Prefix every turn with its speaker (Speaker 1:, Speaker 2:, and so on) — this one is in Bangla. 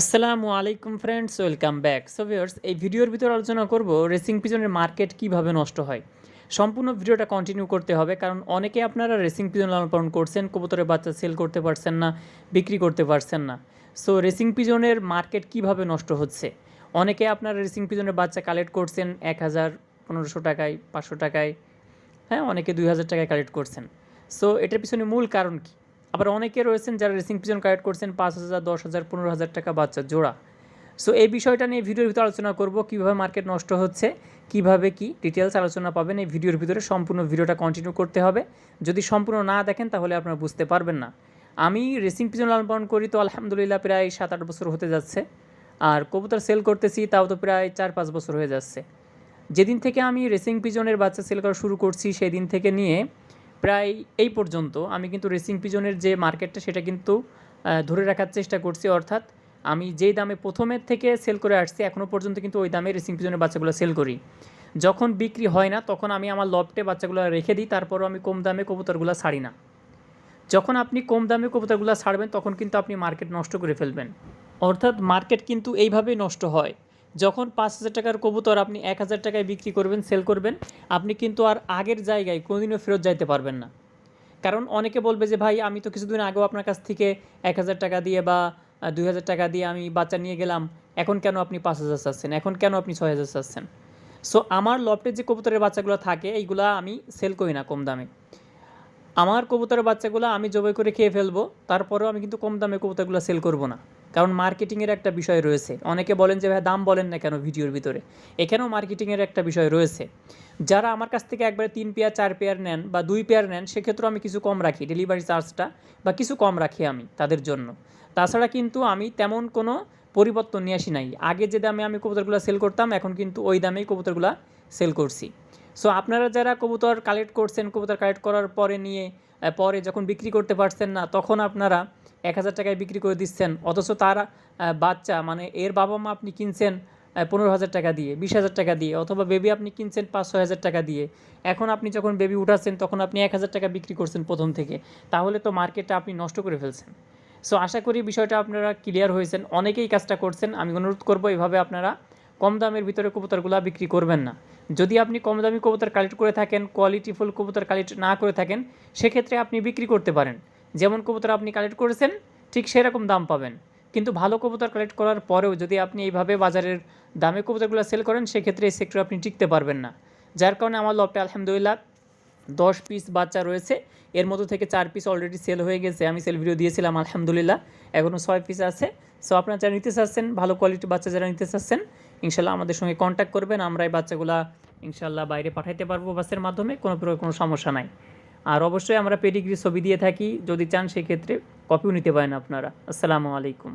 Speaker 1: আসসালামু আলাইকুম friends welcome back so viewers এই ভিডিওর ভিতরে আলোচনা করব রেসিং পিজনের মার্কেট কীভাবে নষ্ট হয়। সম্পূর্ণ ভিডিওটা কন্টিনিউ করতে হবে, কারণ অনেকে আপনারা রেসিং পিজন লালন পালন করছেন, কবুতরের বাচ্চা সেল করতে পারছেন না, বিক্রি করতে পারছেন না। সো রেসিং পিজনের মার্কেট কীভাবে নষ্ট হচ্ছে? অনেকে আপনারা রেসিং পিজনের বাচ্চা কালেক্ট করছেন এক হাজার, পনেরোশো টাকায়, পাঁচশো টাকায় হ্যাঁ অনেকে দুই হাজার টাকায় কালেক্ট করছেন। সো এটার পিছনে মূল কারণ কি? আবার অনেকে রয়েছেন যারা রেসিং পিজন কালেক্ট করছেন পাঁচ হাজার, দশ হাজার, পনেরো হাজার টাকা বাচ্চা জোড়া। সো এই বিষয়টা নিয়ে ভিডিওর ভিতরে আলোচনা করব, কীভাবে মার্কেট নষ্ট হচ্ছে, কীভাবে কি ডিটেলস আলোচনা পাবেন, এই ভিডিওর ভিতরে সম্পূর্ণ ভিডিওটা কন্টিনিউ করতে হবে। যদি সম্পূর্ণ না দেখেন, তাহলে আপনারা বুঝতে পারবেন না। আমি রেসিং পিজন লালন পালন করি তো আলহামদুলিল্লাহ প্রায় সাত আট বছর হতে যাচ্ছে। আর কবুতর সেল করতেছি, তাও তো প্রায় চার পাঁচ বছর হয়ে যাচ্ছে। যেদিন থেকে আমি রেসিং পিজনের বাচ্চা সেল করা শুরু করছি সেই দিন থেকে নিয়ে প্রায় এই পর্যন্ত আমি কিন্তু রেসিং পিজনের যে মার্কেটটা সেটা কিন্তু ধরে রাখার চেষ্টা করছি। অর্থাৎ আমি যেই দামে প্রথমের থেকে সেল করে আসছি এখনও পর্যন্ত কিন্তু ওই দামে রেসিং পিজনের বাচ্চাগুলো সেল করি। যখন বিক্রি হয় না, তখন আমি আমার লফটে বাচ্চাগুলো রেখে দিই, তারপরও আমি কম দামে কবুতরগুলো ছাড়ি না। যখন আপনি কম দামে কবুতরগুলো ছাড়বেন, তখন কিন্তু আপনি মার্কেট নষ্ট করে ফেলবেন। অর্থাৎ মার্কেট কিন্তু এইভাবেই নষ্ট হয়। যখন পাঁচ হাজার টাকার কবুতর আপনি এক হাজার টাকায় বিক্রি করবেন সেল করবেন, আপনি কিন্তু আর আগের জায়গায় কোনোদিনও ফেরত যাইতে পারবেন না। কারণ অনেকে বলবে যে, ভাই, আমি তো কিছুদিন আগেও আপনার কাছ থেকে এক হাজার টাকা দিয়ে বা দুই হাজার টাকা দিয়ে আমি বাচ্চা নিয়ে গেলাম, এখন কেন আপনি পাঁচ হাজার চাচ্ছেন? এখন কেন আপনি ছয় হাজার চাচ্ছেন? সো আমার লফটের যে কবুতরের বাচ্চাগুলো থাকে, এইগুলা আমি সেল করি না কম দামে। আমার কবুতরের বাচ্চাগুলো আমি জবাই করে খেয়ে ফেলব, তারপরেও আমি কিন্তু কম দামে কবুতরগুলো সেল করব না। কারণ মার্কেটিংয়ের একটা বিষয় রয়েছে। অনেকে বলেন যে ভাই দাম বলেন না কেন ভিডিওর ভিতরে? এখানেও মার্কেটিংয়ের একটা বিষয় রয়েছে। যারা আমার কাছ থেকে একবারে তিন পেয়ার, চার পেয়ার নেন বা দুই পেয়ার নেন, সেক্ষেত্রেও আমি কিছু কম রাখি। ডেলিভারি চার্জটা বা কিছু কম রাখি আমি তাদের জন্য। তাছাড়া কিন্তু আমি তেমন কোনো পরিবর্তন নিয়ে আসি নাই। আগে যে দামে আমি কবুতরগুলো সেল করতাম, এখন কিন্তু ওই দামেই কবুতরগুলো সেল করছি। সো আপনারা যারা কবুতর কালেক্ট করছেন, কবুতর কালেক্ট করার পরে নিয়ে পরে যখন বিক্রি করতে পারছেন না, তখন আপনারা এক হাজার টাকায় বিক্রি করে দিচ্ছেন। অথচ তার বাচ্চা মানে এর বাবা মা আপনি কিনছেন পনেরো হাজার টাকা দিয়ে, বিশ হাজার টাকা দিয়ে, অথবা বেবি আপনি কিনছেন পাঁচ ছয় হাজার টাকা দিয়ে। এখন আপনি যখন বেবি উঠাচ্ছেন, তখন আপনি এক হাজার টাকা বিক্রি করছেন প্রথম থেকে। তাহলে তো মার্কেটটা আপনি নষ্ট করে ফেলছেন। সো আশা করি বিষয়টা আপনারা ক্লিয়ার হয়েছেন। অনেকেই কাজটা করছেন। আমি অনুরোধ করব এভাবে আপনারা কম দামের ভিতরে কবুতরগুলো বিক্রি করবেন না। যদি আপনি কম দামি কবুতর কালেক্ট করে থাকেন কোয়ালিটিফুল কবুতর কালেক্ট না করে থাকেন, সেক্ষেত্রে আপনি বিক্রি করতে পারেন। যেমন কবুতর আপনি কালেক্ট করেছেন, ঠিক সেরকম দাম পাবেন। কিন্তু ভালো কবুতর কালেক্ট করার পরেও যদি আপনি এইভাবে বাজারের দামে কবুতরগুলো সেল করেন, সেক্ষেত্রে এই সেক্টরে আপনি টিকতে পারবেন না। যার কারণে আমার লবটা আলহামদুলিল্লাহ দশ পিস বাচ্চা রয়েছে। এর মধ্যে থেকে চার পিস অলরেডি সেল হয়ে গেছে। আমি সেল ভিডিও দিয়েছিলাম, আলহামদুলিল্লাহ। এখনও ছয় পিস আছে। সো আপনারা যারা নিতে চাচ্ছেন, ভালো কোয়ালিটির বাচ্চা যারা নিতে চাচ্ছেন ইনশাল্লাহ আমাদের সঙ্গে কন্ট্যাক্ট করবেন। আমরা এই বাচ্চাগুলা ইনশাল্লাহ বাইরে পাঠাইতে পারব বাসের মাধ্যমে। কোনো প্রকার কোনো সমস্যা নাই। আর অবশ্যই আমরা পেডিগ্রি ছবি দিয়ে থাকি। যদি চান সেক্ষেত্রে কপিও নিতে পারেন আপনারা। আসসালামু আলাইকুম।